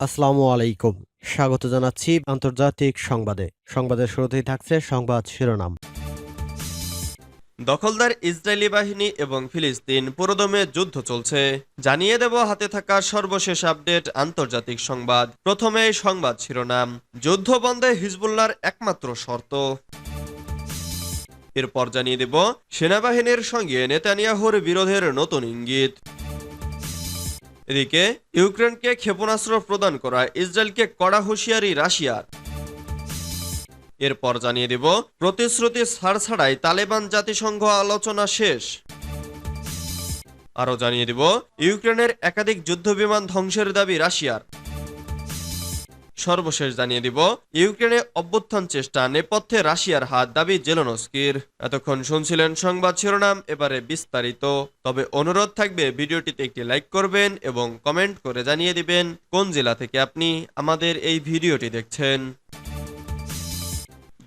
আসসালামু আলাইকুম। স্বাগত জানাচ্ছি আন্তর্জাতিক সংবাদে। সংবাদের শুরুতেই থাকছে সংবাদ শিরোনাম। দখলদার ইসরায়েলি বাহিনী এবং ফিলিস্তিন পুরোদমে যুদ্ধ চলছে। জানিয়ে দেব হাতে থাকা সর্বশেষ আপডেট আন্তর্জাতিক সংবাদ। প্রথমে সংবাদ শিরোনাম। যুদ্ধ বন্ধে হিজবুল্লাহর একমাত্র শর্ত। এরপর জানিয়ে দেব, সেনাবাহিনীর সঙ্গে নেতানিয়াহুর বিরোধের নতুন ইঙ্গিত। এদিকে, ইউক্রেনকে ক্ষেপণাস্ত্র প্রদান করা ইসরায়েলকে কড়া হুঁশিয়ারি রাশিয়ার। এরপর জানিয়ে দিব, প্রতিশ্রুতি ছাড় ছাড়াই তালেবান জাতিসংঘ আলোচনা শেষ। আরও জানিয়ে দিব, ইউক্রেনের একাধিক যুদ্ধবিমান ধ্বংসের দাবি রাশিয়ার। সর্বশেষ জানিয়ে দিব, ইউক্রেনে অভ্যুত্থান চেষ্টা নেপথ্যে রাশিয়ার হাত দাবি জেলনস্কির। এতক্ষণ শুনছিলেন সংবাদ শিরোনাম, এবারে বিস্তারিত। তবে অনুরোধ থাকবে, ভিডিওটিতে একটি লাইক করবেন এবং কমেন্ট করে জানিয়ে দিবেন কোন জেলা থেকে আপনি আমাদের এই ভিডিওটি দেখছেন।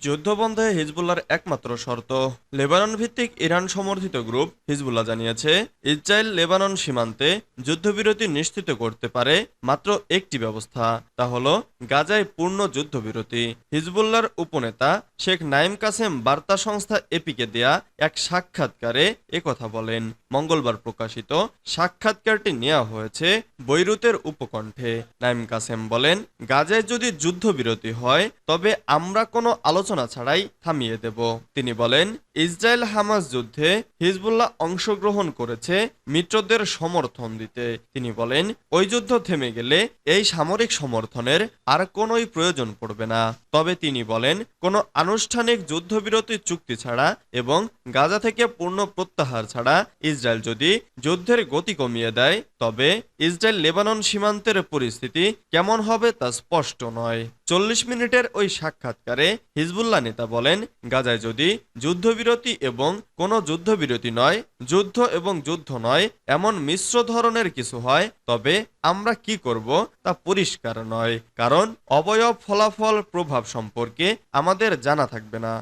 যুদ্ধবন্ধে হিজবুল্লাহর একমাত্র শর্ত। লেবানন ভিত্তিক ইরান সমর্থিত গ্রুপ হিজবুল্লাহ জানিয়েছে, ইসরায়েল লেবানন সীমান্তে যুদ্ধবিরতি নিশ্চিত করতে পারে মাত্র একটি ব্যবস্থা, তা হল গাজায় পূর্ণ যুদ্ধবিরতি। হিজবুল্লাহর উপনেতা শেখ নাইম কাসেম বার্তা সংস্থা এপিকে দেয়া এক সাক্ষাৎকারে একথা বলেন। মঙ্গলবার প্রকাশিত সাক্ষাৎকারটি নেওয়া হয়েছে বৈরুতের উপকণ্ঠে। নাইম কাসেম বলেন, গাজায় যদি যুদ্ধবিরতি হয়, তবে আমরা কোনো আলোচনা ছাড়াই থামিয়ে দেব। তিনি বলেন ইসরায়েল হামাস যুদ্ধে হিজবুল্লাহ অংশগ্রহণ করেছে মিত্রদের সমর্থন দিতে। তিনি বলেন, ওই যুদ্ধ থেমে গেলে এই সামরিক সমর্থনের আর কোনোই প্রয়োজন পড়বে না। তবে তিনি বলেন, কোনো আনুষ্ঠানিক যুদ্ধবিরতি চুক্তি ছাড়া এবং গাজা থেকে পূর্ণ প্রত্যাহার ছাড়া ইসরায়েল যদি যুদ্ধের গতি কমিয়ে দেয়, তবে ইসরায়েল লেবানন সীমান্তের পরিস্থিতি কেমন হবে তা স্পষ্ট নয়। চল্লিশ মিনিটের ওই সাক্ষাৎকারে হিজবুল্লাহ নেতা বলেন, গাজায় যদি যুদ্ধবিরতি এবং কোনো যুদ্ধবিরতি নয়, যুদ্ধ এবং যুদ্ধ নয়, এমন মিশ্র ধরনের কিছু হয়, তবে আমরা কি করব তা পরিষ্কার নয়, কারণ অবয়ব ফলাফল প্রভাব সম্পর্কে আমাদের জানা থাকবে না।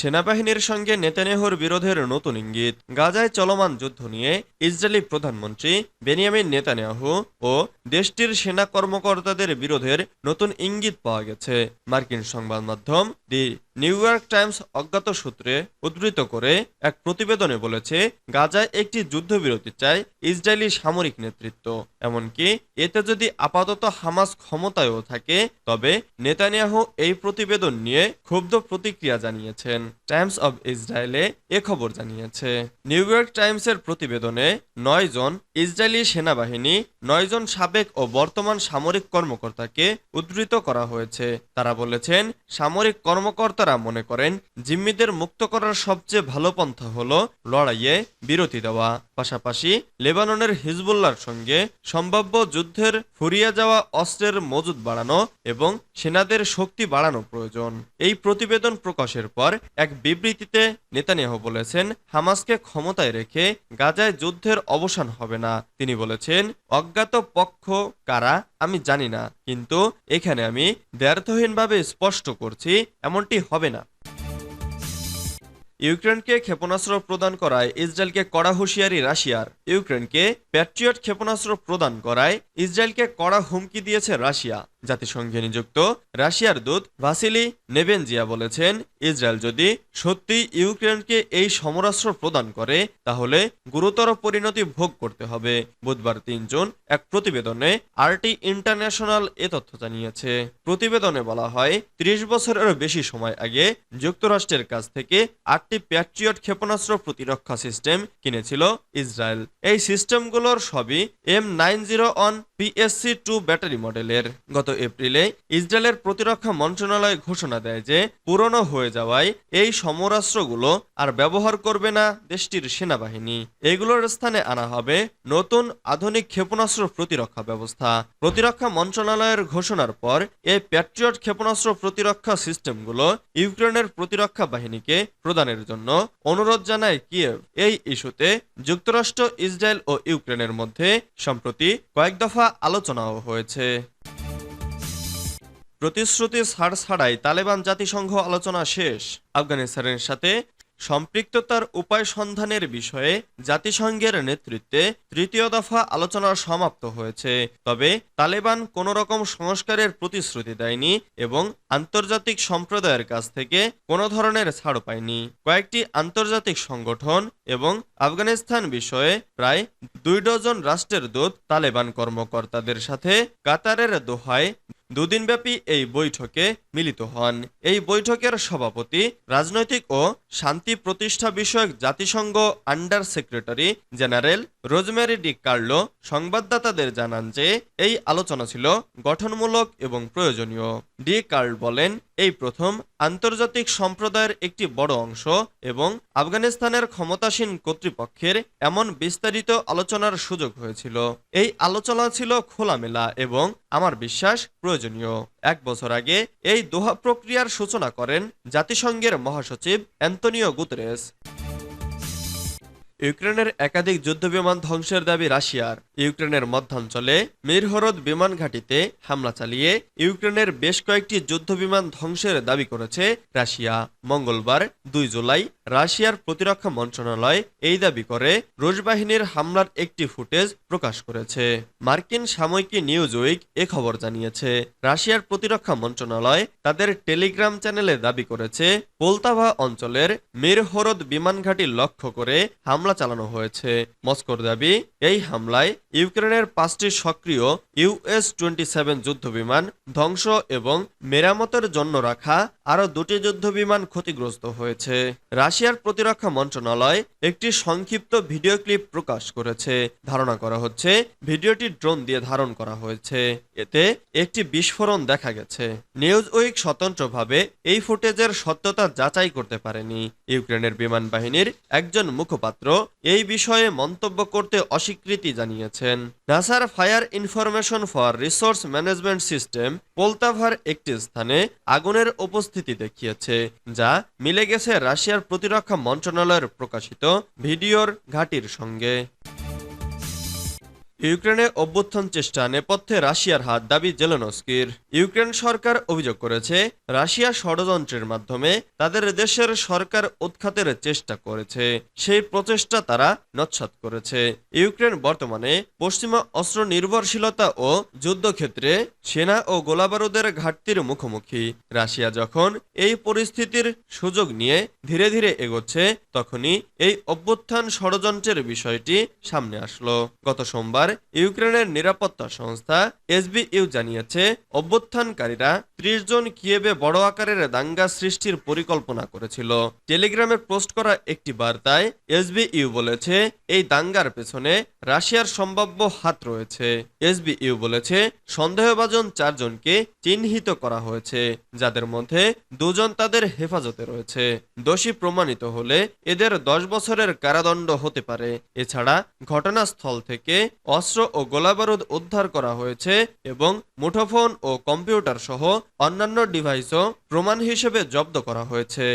সেনাবাহিনীর সঙ্গে নেতানিয়াহুর বিরোধের নতুন ইঙ্গিত, গাজায় চলমান যুদ্ধ নিয়ে ইসরায়েলি প্রধানমন্ত্রী বেনিয়ামিন নেতানিয়াহু ও দেশটির সেনা কর্মকর্তাদের বিরোধের নতুন ইঙ্গিত পাওয়া গেছে। মার্কিন সংবাদ মাধ্যম দি নিউ ইয়র্ক টাইমস অজ্ঞাত সূত্রে উদ্ধৃত করে এক প্রতিবেদনে বলেছে, গাজায় একটি যুদ্ধবিরতি চায় ইসরায়েলি সামরিক নেতৃত্ব। এমনকি এতে যদি আপাতত হামাস ক্ষমতায়ও থাকে, তবে নেতানিয়াহু এই প্রতিবেদন নিয়ে ক্ষুব্ধ প্রতিক্রিয়া জানিয়েছেন। টাইমস অব ইসরায়েলে এ খবর জানিয়েছে, নিউ ইয়র্ক টাইমসের প্রতিবেদনে নয় জন ইসরায়েলি সেনাবাহিনী, নয় জন সাবেক ও বর্তমান সামরিক কর্মকর্তাকে উদ্ধৃত করা হয়েছে। তারা বলেছেন, সামরিক কর্মকর্তারা মনে করেন জিম্মিদের মুক্ত করার সবচেয়ে ভালো পন্থা হল লড়াইয়ে বিরতি দেওয়া। পাশাপাশি লেবাননের হিজবুল্লাহর সঙ্গে সম্ভাব্য যুদ্ধের ফুরিয়ে যাওয়া অস্ত্রের মজুদ বাড়ানো এবং সেনাদের শক্তি বাড়ানো প্রয়োজন। এই প্রতিবেদন প্রকাশের পর এক বিবৃতিতে নেতানিয়াহু বলেছেন, হামাসকে ক্ষমতায় রেখে গাজায় যুদ্ধের অবসান হবে না। তিনি বলেছেন, অজ্ঞাত পক্ষ কারা আমি জানি না, কিন্তু এখানে আমি দ্ব্যর্থহীনভাবে স্পষ্ট করছি, এমনটি হবে না। ইউক্রেনকে ক্ষেপণাস্ত্র প্রদান করায় ইসরায়েলকে কড়া হুঁশিয়ারি রাশিয়ার। ইউক্রেনকে প্যাট্রিয়ট ক্ষেপণাস্ত্র প্রদান করায় ইসরায়েলকে কড়া হুমকি দিয়েছে রাশিয়া। জাতিসংঘে নিযুক্ত রাশিয়ার দূত ভাসিলি নেবেনজিয়া বলেছেন, ইসরায়েল যদি সত্যি ইউক্রেনকে এই সমরাস্ত্র প্রদান করে, তাহলে গুরুতর পরিণতি ভোগ করতে হবে। বুধবার তিন জুন এক প্রতিবেদনে আরটি ইন্টারন্যাশনাল এ তথ্য জানিয়েছে। প্রতিবেদনে বলা হয়, ত্রিশ বছরের বেশি সময় আগে যুক্তরাষ্ট্রের কাছ থেকে আটটি প্যাট্রিয়ট ক্ষেপণাস্ত্র প্রতিরক্ষা সিস্টেম কিনেছিল ইসরায়েল। এই সিস্টেমগুলোর সবই M nine zero on PSC two battery মডেলের। গত এপ্রিলে ইসরায়েলের প্রতিরক্ষা মন্ত্রণালয় ঘোষণা দেয় যে পুরনো হয়ে যাওয়ায় এই সমরাস্ত্রগুলো আর ব্যবহার করবে না দেশটির সেনাবাহিনী। এগুলোর স্থানে আনা হবে নতুন আধুনিক ক্ষেপণাস্ত্র প্রতিরক্ষা ব্যবস্থা। প্রতিরক্ষা মন্ত্রণালয়ের ঘোষণার পর এই প্যাট্রিয়ট ক্ষেপণাস্ত্র প্রতিরক্ষা সিস্টেমগুলো ইউক্রেনের প্রতিরক্ষা বাহিনীকে প্রদানের জন্য অনুরোধ জানায় কিয়েভ। এই ইস্যুতে যুক্তরাষ্ট্র, ইসরায়েল ও ইউক্রেনের মধ্যে সম্প্রতি কয়েক দফা আলোচনাও হয়েছে। প্রতিশ্রুতি ছাড় ছাড়াই তালেবান জাতিসংঘ আলোচনা শেষ। আফগানিস্তানের সাথে সম্পৃক্ততার উপায় সন্ধানের বিষয়ে জাতিসংঘের নেতৃত্বে তৃতীয় দফা আলোচনা সমাপ্ত হয়েছে। তবে তালেবান কোনো রকম সংস্কারের প্রতিশ্রুতি দেয়নি এবং আন্তর্জাতিক সম্প্রদায়ের কাছ থেকে কোনো ধরনের ছাড় পায়নি। কয়েকটি আন্তর্জাতিক সংগঠন এবং আফগানিস্তান বিষয়ে প্রায় দুই ডজন রাষ্ট্রের দূত তালেবান কর্মকর্তাদের সাথে কাতারের দোহায় দুদিনব্যাপী এই বৈঠকে মিলিত হন। এই বৈঠকের সভাপতি, রাজনৈতিক ও শান্তি প্রতিষ্ঠা বিষয়ক জাতিসংঘ under secretary general Rosemary DiCarlo সংবাদদাতাদের জানান যে, এই আলোচনা ছিল গঠনমূলক এবং প্রয়োজনীয়। ডি কার্ল বলেন এই প্রথম আন্তর্জাতিক সম্প্রদায়ের একটি বড় অংশ এবং আফগানিস্তানের ক্ষমতাসীন কর্তৃপক্ষের এমন বিস্তারিত আলোচনার সুযোগ হয়েছিল। এই আলোচনা ছিল খোলামেলা এবং আমার বিশ্বাস প্রয়োজনীয়। এক বছর আগে এই দোহা প্রক্রিয়ার সূচনা করেন জাতিসংঘের মহাসচিব অ্যান্তনিও গুতরেস। ইউক্রেনের একাধিক যুদ্ধবিমান ধ্বংসের দাবি রাশিয়ার। ইউক্রেনের মধ্যাঞ্চলে মিরহরদ বিমান ঘাঁটিতে হামলা চালিয়ে ইউক্রেনের বেশ কয়েকটি যুদ্ধবিমান ধ্বংসের দাবি করেছে রাশিয়া। মঙ্গলবার, দুই জুলাই, রাশিয়ার প্রতিরক্ষা মন্ত্রণালয় এই দাবি করে রুশ বাহিনীর হামলার একটি ফুটেজ প্রকাশ করেছে। মার্কিন সাময়িকী নিউজ উইক এ খবর জানিয়েছে, রাশিয়ার প্রতিরক্ষা মন্ত্রণালয় তাদের টেলিগ্রাম চ্যানেলে দাবি করেছে, পোলতাভা অঞ্চলের মিরহরদ বিমান ঘাঁটি লক্ষ্য করে হামলা চালানো হয়েছে। মস্কোর দাবি, এই হামলায় ইউক্রেনের পাঁচটি সক্রিয় ইউএস টোয়েন্টি সেভেন যুদ্ধবিমান ধ্বংস এবং মেরামতের জন্য রাখা আরও দুটি যুদ্ধবিমান ক্ষতিগ্রস্ত হয়েছে। রাশিয়ার প্রতিরক্ষা মন্ত্রণালয় একটি সংক্ষিপ্ত ভিডিও ক্লিপ প্রকাশ করেছে। ধারণা করা হচ্ছে, ভিডিওটি ড্রোন দিয়ে ধারণ করা হয়েছে। এতে একটি বিস্ফোরণ দেখা গেছে। নিউজ উইক স্বতন্ত্রভাবে এই ফুটেজের সত্যতা যাচাই করতে পারেনি। ইউক্রেনের বিমান বাহিনীর একজন মুখপাত্র এই বিষয়ে মন্তব্য করতে অস্বীকৃতি জানিয়েছেন। নাসার fire information for resource management system পোলতাভার একটি স্থানে আগুনের উপস্থিতি দেখিয়েছে, যা মিলে গেছে রাশিয়ার প্রতিরক্ষা মন্ত্রণালয়ের প্রকাশিত ভিডিওর ঘাটির সঙ্গে। ইউক্রেনে অভ্যুত্থান চেষ্টা নেপথ্যে রাশিয়ার হাত দাবি জেলেনস্কির। ইউক্রেন সরকার অভিযোগ করেছে, রাশিয়া ষড়যন্ত্রের মাধ্যমে তাদের দেশের সরকার উৎখাতের চেষ্টা করেছে। সেই প্রচেষ্টা তারা নচ্ছাত করেছে। ইউক্রেন বর্তমানে পশ্চিমা অস্ত্র নির্ভরশীলতা ও যুদ্ধক্ষেত্রে সেনা ও গোলাবারুদের ঘাটতির মুখোমুখি। রাশিয়া যখন এই পরিস্থিতির সুযোগ নিয়ে ধীরে ধীরে এগোচ্ছে, তখনই এই অভ্যুত্থান ষড়যন্ত্রের বিষয়টি সামনে আসলো। গত সোমবার ইউক্রেনের নিরাপত্তা সংস্থা এসবিইউ জানিয়েছে, অভ্যুত্থানকারীরা ত্রিশ জন কিয়েবে বড় আকারের দাঙ্গা সৃষ্টির পরিকল্পনা করেছিল। টেলিগ্রামে পোস্ট করা একটি বার্তায় এসবিইউ বলেছে, এই দাঙ্গার পেছনে রাশিয়ার সম্ভাব্য হাত রয়েছে। এসবিইউ বলেছে, সন্দেহভাজন চারজনকে চিহ্নিত করা হয়েছে, যাদের মধ্যে দুজন তাদের হেফাজতে রয়েছে। দোষী প্রমাণিত হলে এদের দশ বছরের কারাদণ্ড হতে পারে। এছাড়া ঘটনাস্থল থেকে অস্ত্র ও গোলাবারুদ উদ্ধার করা হয়েছে এবং মুঠোফোন ও কম্পিউটার সহ অন্যান্য ডিভাইসও প্রমাণ হিসেবে জব্দ করা হয়েছে।